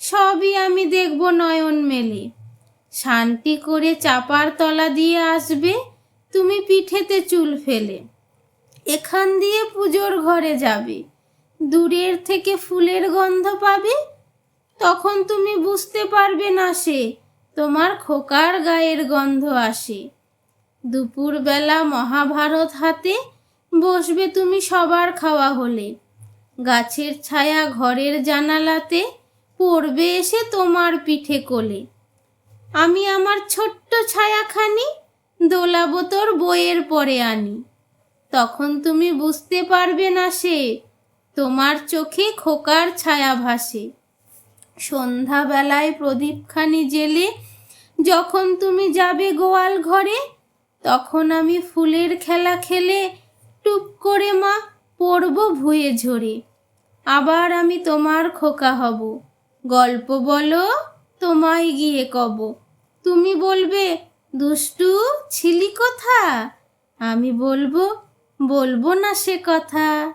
সবই আমি দেখব নয়ন মেলে। শান্তি করে চাপার তলা দিয়ে আসবে, তুমি পিঠেতে চুল ফেলে। এখান দিয়ে পুজোর ঘরে যাবে। দূরের থেকে ফুলের গন্ধ পাবে, তখন তুমি বুঝতে পারবে না সে, তোমার খোকার গায়ের গন্ধ আসে। দুপুরবেলা মহাভারত হাতে বসবে তুমি সবার খাওয়া হলে। গাছের ছায়া ঘরের জানালাতে পড়বে এসে তোমার পিঠে কোলে। আমি আমার ছোট্ট ছায়াখানি দোলাবো তোর বইয়ের পরে আনি। তখন তুমি বুঝতে পারবে না সে, তোমার চোখে খোকার ছায়া ভাসে। সন্ধ্যাবেলায় প্রদীপখানি জেলে যখন তুমি যাবে গোয়াল ঘরে, তখন আমি ফুলের খেলা খেলে টুপ করে মা পড়ব ভুয়ে ঝরে। আবার আমি তোমার খোকা হব। গল্প বলো, তোমায় গিয়ে কব। তুমি বলবে, দুষ্টু, ছিলি কথা? আমি বলব বলব না সে কথা।